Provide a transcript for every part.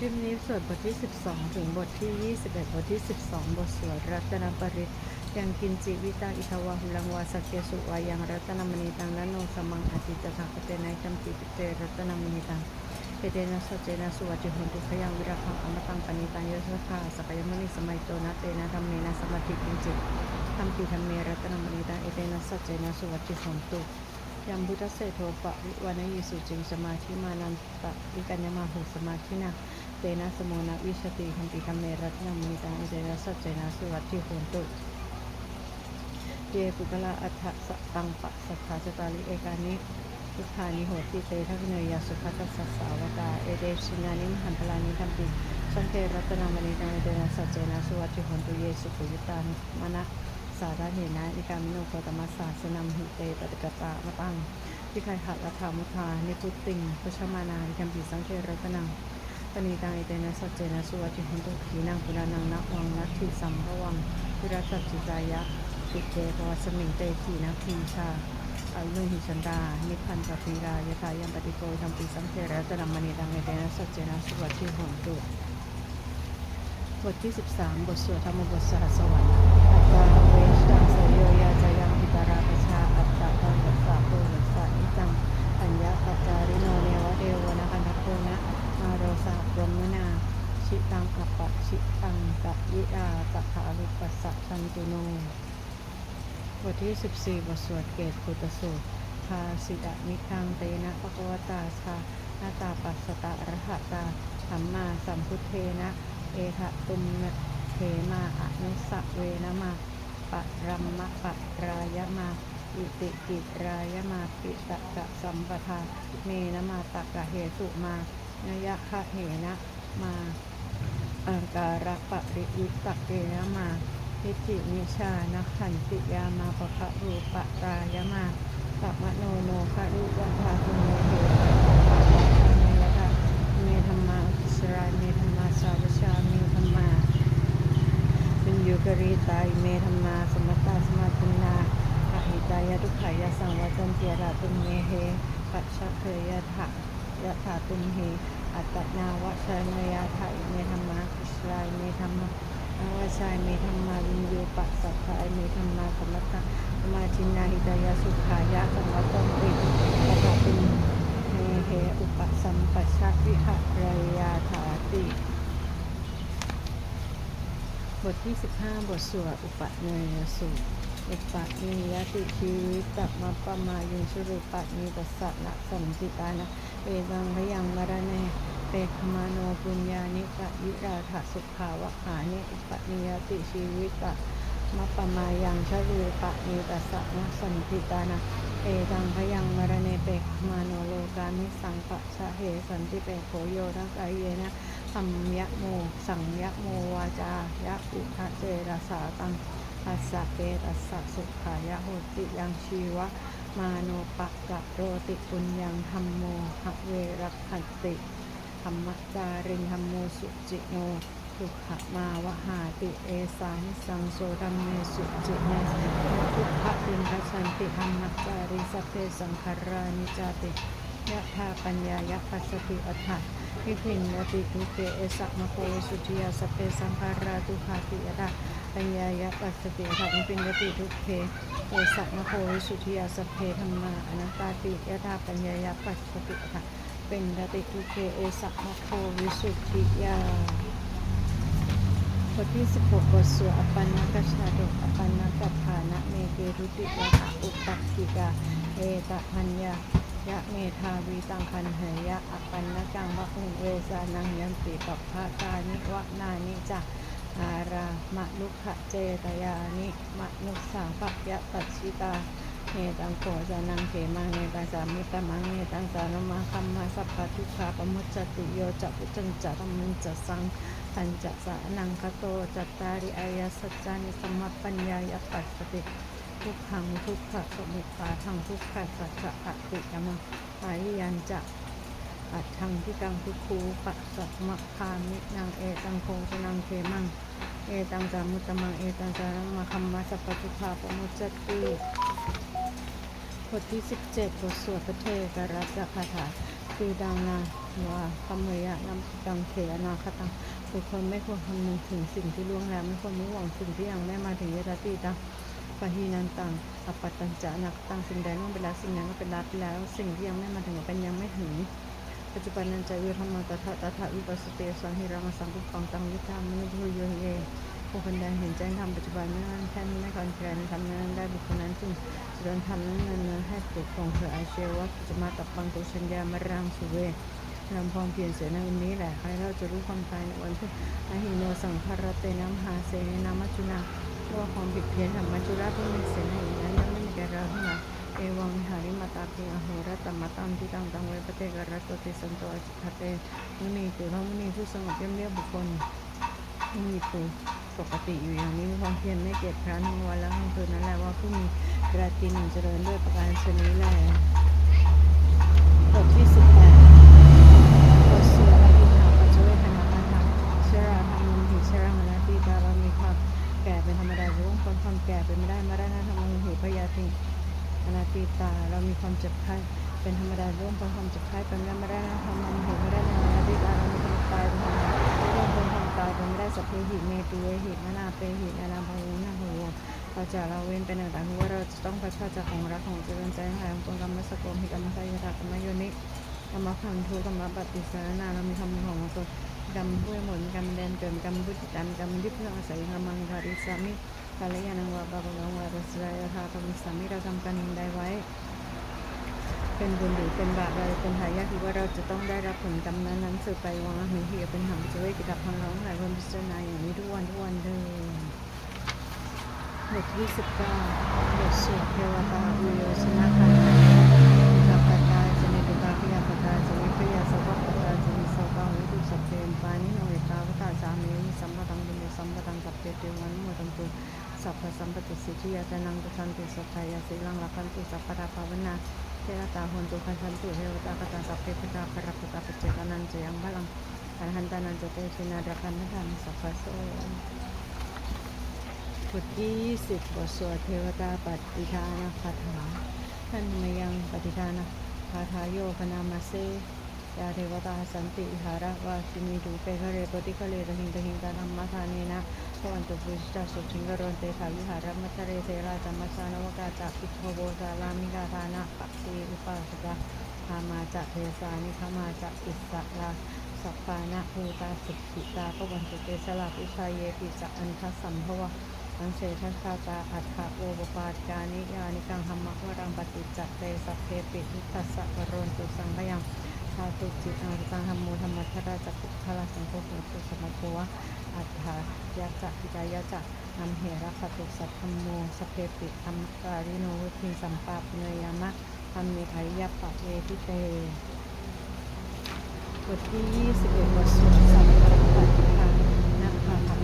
คลิปนี้สวดบทที่ 12 ถึงบทที่ 21 บทที่ 12 บทสวดรัตนปริตยังกินจิวิตังอิทวาหุลังวาสักเกสุวายังรัตนมณีตังนันโนสมังอติตถาคเตนัยจัมปิปิเตรัตนมณีตังเปเตนะสัจเจนะสุวัจิหุนตุขยังวิราคังอมตังปณิตังยสภาสกยมณีสมัยโตนะเตนะธรรมเมนะสมาธิกินจิธรรมปิธรรมเมรัตนมณีตังเอเตนะสัจเจนะสุวัจิหุนตุยัมบุตเสโทปะวิวานยิสุจิงสมาธิมานันตะวิกัญญมาหุสมาธินา เตนะสโมนะวิชติหันติธรรมเมรัตนมณีตังเจนะสัจเจนะสุวัติโหนตุเยปุกละอัฏฐสตังปะสัทธาจตาลิเอกานิทุขานิโหติเตทักเนยยสุภัสสสสาวกาเอเดชินานิมหันตลานิธรรมปิสังเกรัตนมณีตังเจนะสัจเจนะสุวัติโหนตุเยสุขุยตานมนะสาระเหนะนิกามิโนโคตมัสสาสนัมหิเตปฏิกตามะตังที่ใครหัดรัฐามุทานิพุตติงพุชมานานิคัมปิสังเกรัตนัง ปณีตังอิเตนะสัจเจนะสุวัติหุนตุขีนังปุรานังนักวังนัตถิสัมภวังวิรัตสัจจิจายะติเตภวสมิงเตขีนักทีชาอายุหิชันดานิพพันตพีรายทายัมปฏิโกทัมปิสังเกรัตนังมณีตังอิเตนะสัจเจนะสุวัติหุนตุบทที่ 13 บทสวดธรรมบทสหัสวรรค์อัตตาเวชตังสยโยยาจายังอิตาราปชาอัตตาตังวัสสะโพวัสสะนิจังอัญญาปัจจาริโนเนวะเดวนะคันทโพนะ มาโรสาพรมนา ชิตังอัปปะชิตังกะยิอาตถาลุปัสสะชันตุโนบทที่ 14 บทสวดเกตปุตสูตรภาสิดะนิคังเตนะภะคะวตาชานาตาปัสสตะอรหัตตาสัมมาสัมพุทเทนะ เอทะตุมนะเทมาอนุสะเวนะมาปะรัมมะปะรายมาอิติกิรายมาปิตะกะสัมปทาเมนะมาตะกะเหตุมา นยคะเหนะมาอังการะปะริวิตะเกนะมาทิฏฐินิชานะขันติยามาปะคะรูปะรายมาสัมมโนโนคะรูปันทาตุโมเหปะปะปะเมยะทะเมธรรมาอิสรายเมธรรมาสาวชาเมธรรมาเป็นโยกรีตายเมธรรมาสมตาสมาตินาอหิตายะทุกขายะสังวัตันเตียระตุมเมเหปัจฉะเคยะถะยะถาตุมเห อัตนาวะชนยมยาถาเมธรรมาอิสรายเมธรรมาอาวาชายเมธรรมาวินโยปัสสัทธายเมธรรมาสมัตตะมาชินาหิตายสุขายะสังวัตันติปะทะตุมเมเหอุปสัมปชะวิหะรยาถาติ บทที่ 15 บทสวดอุปเนยสูตรอุปเนยติชีวิตตมัปปมายุงสุรุปะนิตัสสะนะสัมจิตานะเอตังพยังมรเนเป คมาโนปุญญานิกะยิราถสุขาวะหานิอุปเนยติชีวิตตมัปปมายังชรุปะนิตัสสะนะสัมจิตานะเอตังพยังมรเนเปคมาโนโลกามิสังปะชะเหสันติเปโขโยทักไกเยนะธรรมยะโม สังยะโมวาจายะอุทะเจรสาตังปัสสะเปตัสสะสุขายะโหติยังชีวะ มาโนปะกะโรติปุญญังธรรมโมหะเวรักขันติ รรมจาริงธรรมโมสุจิโนทุกขมาวหาติเอสาหิสังโสดัมเมสุจิโนทุกขตินทัชันติธรรมจาริสัพเพสังขารานิจาติยะธาปัญญายะปัสสติอัฏฐะวิพินยติทุเกเอสัมโคสุทิยาสเปสังคาราตุขาติยะะปัญญายะปัสสติยะวิพินยติทุเกเอสัมโคสุทิยาสเพธรรมาอนัตตาติยะะปัญญายะปัสสติยะ เป็นยติทุเกเอสัมโควิสุทธิยาบทที่ 16บทสวดอปันนกชาดกอปันนกฐานะเมเกรุติยะอุปัฏฐิกาเอตพัญญายะเมธาวีตังคันเหยะอปันนกังวะอุเวสานังยันติปภาตานิวะนานิจะอารามะลุขะเจตยานิมะนุสาปะยะปัจฉิตา เนตังโขจานังเขมังเนตังสามิตมังเนตังสารมาคัมมาสัพพทุกขาปมุจจติโยจะพุจันจะธรรมังจะสังปัญจสานังคโตจัตตาริอายาสัจจานิสมมปัญญายปัสสติทุกขังทุกขะสมุปาทังทุกขะสัจจะอติยมังปายิยันจะอัตทังที่กังทุกคูปัสสะมะคามินางเอตังโคชนังเขมังเอตังจามุตตมังเอตังจานังมาคัมมาสัพพทุกขาปมุจจติ บทที่ 17 บทสวดพระเทกรัตคาถาคือดังนาวาคำเมยะนำกังเขนาคตังบุคคลไม่ควรคำนึงถึงสิ่งที่ล่วงแล้วไม่ควรมุ่งหวังสิ่งที่ยังไม่มาถึงยตติตังปะหีนันตังอปัตตัญจะนักตังสิ่งใดล่วงไปแล้วสิ่งนั้นก็เป็นลาไปแล้ว สิ่งที่ยังไม่มาถึงก็เป็นยังไม่ถึง ปัจจุบันนันจะวิธรรมตถาตถาวิปัสสเตสังหิรังสังกุปังตังวิธามนุโยเย ผู้คนใดเห็นแจ้งธรรมปัจจุบันนั้นแค่นี้ไม่คอนแคลนทำนั้นได้บุคคลนั้นจึงจะเดินทำนั้นนั้นให้ปลุกของเธออาเชวะจะมาตับปังตุชัญญามรังสุเวทำความเพียรเสียในวันนี้แหละใครเราจะรู้ความตายในวันที่อหิโนสังคารเตนัมหาเสนนามัจจุนาเพราะว่าความผิดเพี้ยนธรรมมัจจุราผู้มีเสียในนั้นย่อมไม่มีแก่เราทั้งหลายเอวังหาริมาตาปิอโหรตมตังที่ตังตังเวปเตกรัตตติสันโตอจิคเตมุนีตุเรมุนีผู้สงบเยี่ยมเรียบบุคคลมุนีตุ ปกติอยู่อย่างนี้มีความเพียรไม่เกียจคร้านทั้งวันและทั้งคืนนั่นแหละว่าผู้มีกระตินเจริญด้วยประการชนี้แลบทที่สิบแปดบทสุรอินหาปัจเจเวทนาปัญหาเชราธรรมุหิเชรังอนาติตาเรามีความแก่เป็นธรรมดาร่วงคนความแก่เป็นไม่ได้มาได้นะธรรมุหิพยาธิอนาติตาเรามีความเจ็บไข้เป็นธรรมดาร่วมความเจ็บไข้เป็นไม่ได้นะทำมันเห็นไม่ได้นะอนาติตาเรามีความตายเป็นธรรมดาร่วมความ ตายเป็นไม่ได้สัพเพหิเมตุเวหิมนาเปหินานาภวุนาหัวเราจะเราเว้นเป็นต่างๆว่าเราจะต้องพัฒนาจากของรักของเจริญใจหายของกรรมสกรหิกรรมไสยตากรรมโยนิกรรมพันธุกรรมปฏิสารนาเรามีคำของตัวกรรมผู้หมุนกรรมแดนเกินกรรมพุทธิกรรมกรรมยึดเพื่ออาศัยกรรมังคาริสามิกาลยานังวาบาบงวารัสยาธาธรรมสามิเราทำการใดไว้ เป็นบุญหรือเป็นบาปเรเป็นทายาทที่ว่าเราจะต้องได้รับผลกรรมนั้นนั้นสืบไปวังหิเหียเป็นหางจะไว้กิจพังร้องหลายคนพิจารณาอย่างนี้ทุกวันทุกวันเดิมบทที่สิบเก้าบทสวดเทวตาอุโยชนะคันกับปตาจะมีตุตาพิยาปตาจะมีพิยาสวัสปตาจะมีสวัสวิตุสัพเพมปานิโนเวตาวตาสามีสัมปตังบุญสัมปตังสัพเพเทวันโมตังตุสัพพสัมปติสิทธิยาตนังตุสันติสัพพายาสิลังลักันตุสัพพะราภาวนาเทระ ตาหนตุขันทันตุเทวตากตาสัพเพพุทธาภรพุทธาปเจกานันจะยังพลังอันหันตานันจะเตชินาดกันนันสัพพะโสบทที่ยี่สิบบทสวดเทวตาปฏิทานาคาถาท่านมายังปฏิทานาคาถาโยพนามาเซ ยาเทวตาสันติหาระวาสิมีดูเปคะเรปฏิคะเรตหิงตหิงตาธรรมทานีนะพวันตุปุชิตาสุทิงกรนเตถาวิหารมัตเรเทราจัมมสานวกาจักปิโทโบสาลามิกาทานะปักสีอุปาสกาธามาจะเทสานิขมาจะอิสระลาสัพพานะภูตาสุขิตาพวันตุเตสลาปิชายเยปิจักอันทัสัมภวะอันเศทัสาตาอัฏฐโอปปาจานิยานิกังหัมมะวรังปฏิจัตเตสัพเพปิทัสสะกรนตุสังขยัง ชาตุจิตอาตังธรรมโมธรรมัทราจักขุพระสังโฆโหตุสมัตโวะอัฏฐายะจะพิจายะจะนำเหระคตุสัทธรรมโมสเพปิธรรมการิโนวุทิสัมปาปเนยามะธรรมิอริยปะเวทิเตบทที่21บทสวดสัมปปฏิทานนักขะพั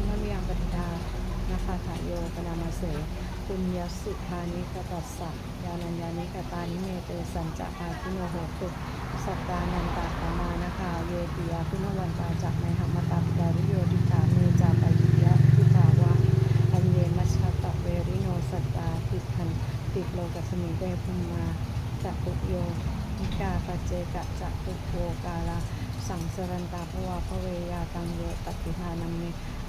นธมิยังปฏิทานาคาถาโยปนามาเส ปุญญสุธานิกตัสสะยานัญญานิกตานิเมเตสัญจะอาคิโนโหตุสัตตานันตาธามานาคาเยติยาพุนวันตาจักในหมตาปิดาริโยติกาเมจาปยิยะทิตาวะอันเยมัชตะเวริโนสัตตาติทันติโลกัสมิเตพุมมาจัตุโยนิกาปเจกะจัตุโภกาลาสังสรันตาภวะภเวยาตังเยปฏิหานัมเม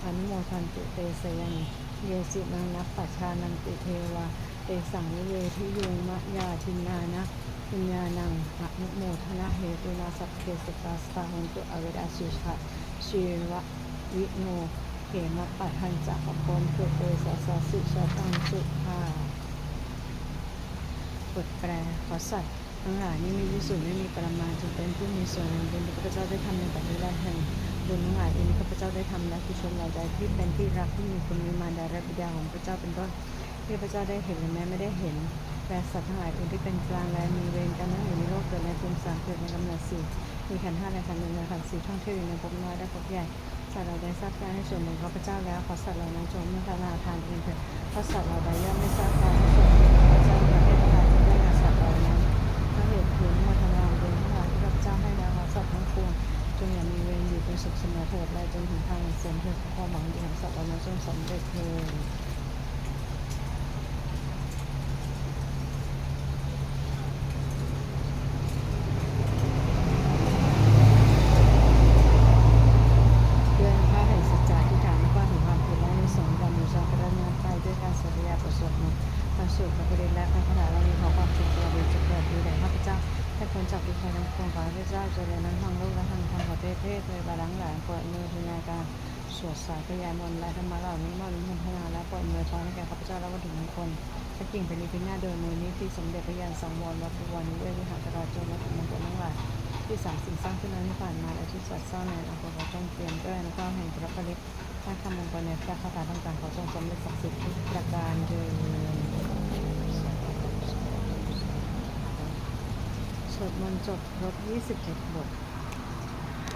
อนุโมทันตุเตสยัน เยจินังนับปัชานันติเทวาเตสังนิเวทิยุงมะยาทินานะปุญญานังอนุโมทนาเหตุนาสัพเพสตาสตาหุนตุอเวดาสุชาชีวะวิโนเขมะปัทันจักปปนตุเตสสสิชาตังสุภาบทแปลขอสัตว์ทั้งหลายนี้มีวิสุทธิ์ไม่มีประมาณจงเป็นผู้มีส่วนแห่งบุญที่ข้าพเจ้าได้ทำในปัจจุบันแห่ง บุญทั้งหลายที่ข้าพเจ้าได้ทำและกุศลเหล่าใดที่เป็นที่รักที่มีคุณมีมารดาและบิดาของพระเจ้าเป็นต้นที่พระเจ้าได้เห็นหรือแม้ไม่ได้เห็นและสัตว์ทั้งหลายอื่นที่เป็นกลางและมีเวรกันนั้นอยู่ในโลกเกิดในภูมิสามเกิดในกำเนิดสี่มีขันห้าในขันหนึ่งในขันสี่ท่องเที่ยวอยู่ในภพน้อยและภพใหญ่สัตว์เราได้ทราบการให้ส่วนหนึ่งข้าพเจ้าแล้วขอสัตว์เหล่านั้นจงไม่ทนาทานเองเถิดเพราะสัตว์เราใดย่อมไม่ทราบการให้ส่วนหนึ่ง จงอย่ามีเวรอยู่เป็นสุขเสมอเถิดและจงถึงทางเสื่อมเถิดความหวังดีของสัตว์เหล่านั้นจงสำเร็จเถิดบ สู่พระบริและพระคาถาเรามีขอความสุขตัวดีจะเกิดดีแด่ข้าพเจ้า ให้พ้นจากวิภัยทั้งปวงขอให้พระเจ้าเจริญนั้นทางโลกและทางธรรมขอเทศเทศโดยบาลังหลายเปิดมือพินาการสวดสายพยายมนและธรรมะเหล่านี้มนต์พัฒนาและเปิดมือพรให้แก่ข้าพเจ้าและวัตถุมงคลพระกิ่งเป็นนิพพานโดยมือนี้ที่สมเด็จพระยานสังวรวัดบุวันเวทวิหารตลอดจนวัตถุมงคลทั้งหลายที่สามสิ่งสร้างขึ้นนั้นที่ผ่านมาและที่สอดซ่อนในอำเภอเขาจงเตรียมด้วยนะก็แห่งพระปริศถ้าคำมงคลในพระคาถาต่างๆขอจงสำเร็จศักดิ์สิทธิ์ทุกประการเดิน วดมนต์จบครบ 21 บท